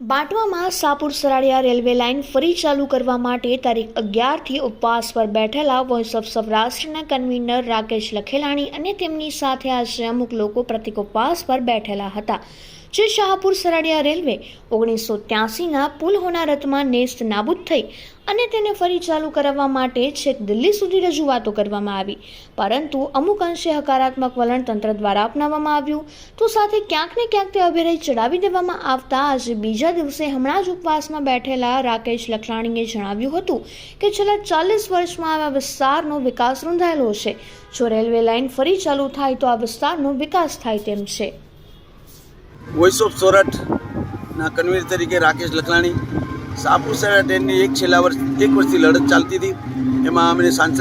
બાંટવામાં Sapur Saradiya railway line ફરી ચાલુ કરવા માટે તારીખ અગિયારથી ઉપવાસ પર બેઠેલા વોઇસ ઓફ સૌરાષ્ટ્રના કન્વીનર રાકેશ લખેલાણી અને તેમની સાથે આશરે અમુક લોકો પ્રતિક ઉપવાસ પર બેઠેલા હતા. જે શાહપુર સરાડિયા રેલવે ઓગણીસો ત્યાસીના પુલ હોનારતમાં નેસ્ત નાબૂદ થઈ અને તેને ફરી ચાલુ કરાવવા માટે છેક દિલ્હી સુધી રજૂઆતો કરવામાં આવી. પરંતુ અમુક અંશે હકારાત્મક વલણ તંત્ર દ્વારા અપનાવવામાં આવ્યું તો સાથે ક્યાંક ને ક્યાંક તે અભિરય ચડાવી દેવામાં આવતા આજે બીજા દિવસે હમણાં જ ઉપવાસમાં બેઠેલા રાકેશ લખલાણીએ જણાવ્યું હતું કે છેલ્લા ચાલીસ વર્ષમાં આવા વિસ્તારનો વિકાસ રૂંધાયેલો છે. જો રેલવે લાઇન ફરી ચાલુ થાય તો આ વિસ્તારનો વિકાસ થાય તેમ છે. વોઇસ ઓફ સોરઠના કન્વીનર તરીકે રાકેશ લખલાણી. સાપુર શહેર ટ્રેનની એક છેલ્લા વર્ષ, એક વર્ષથી લડત ચાલતી હતી. એમાં અમને સાંસદ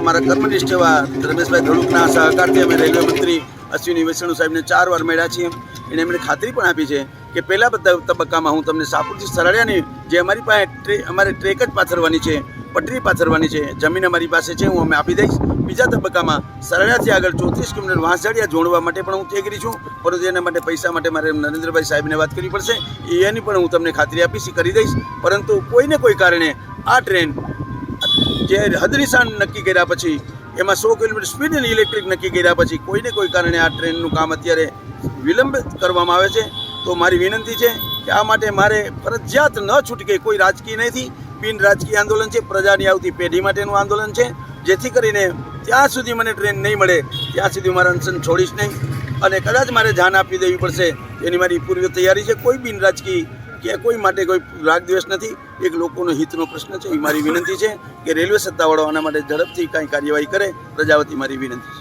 અમારા કર્મનિષ્ઠ એવા રમેશભાઈ ધડુકના સહકારથી અમે રેલવે મંત્રી અશ્વિની વૈષ્ણવ સાહેબને ચાર વાર મળ્યા છીએ. એને એમણે ખાતરી પણ આપી છે કે પહેલાં બધા તબક્કામાં હું તમને સાપુરથી સરળિયાની જે અમારી પાસે અમારે ટ્રેક જ પાથરવાની છે પટરી પાથરવાની છે. જમીન અમારી પાસે છે, હું અમે આપી દઈશ. બીજા તબક્કામાં સરળાથી આગળ ચોત્રીસ કિલોમીટર વાંસજાડિયા જોડવા માટે પણ હું તેગરી છું. પરંતુ એના માટે પૈસા માટે મારે નરેન્દ્રભાઈ સાહેબને વાત કરવી પડશે. એની પણ હું તમને ખાતરી આપીશ કરી દઈશ. પરંતુ કોઈને કોઈ કારણે આ ટ્રેન જે હદનિશાન નક્કી કર્યા પછી, એમાં સો કિલોમીટર સ્પીડ અને ઇલેક્ટ્રિક નક્કી કર્યા પછી કોઈને કોઈ કારણે આ ટ્રેનનું કામ અત્યારે વિલંબ કરવામાં આવે છે. તો મારી વિનંતી છે કે આ માટે મારે ફરજિયાત ન છૂટકે કોઈ રાજકીય નથી. બિન રાજકીય આંદોલન છે, પ્રજાની આવતી પેઢી માટેનું આંદોલન છે. જેથી કરીને ત્યાં સુધી મને ટ્રેન નહીં મળે, ત્યાં સુધી મારા અનશન છોડીશ નહીં. અને કદાચ મારે જાન આપી દેવી પડશે, એની મારી પૂર્વ તૈયારી છે. કોઈ બિન રાજકીય કે કોઈ માટે કોઈ રાગદ્વેષ નથી. એક લોકોનો હિતનો પ્રશ્ન છે, એ મારી વિનંતી છે કે રેલવે સત્તાવાળો આના માટે ઝડપથી કાંઈ કાર્યવાહી કરે. પ્રજાવતી મારી વિનંતી.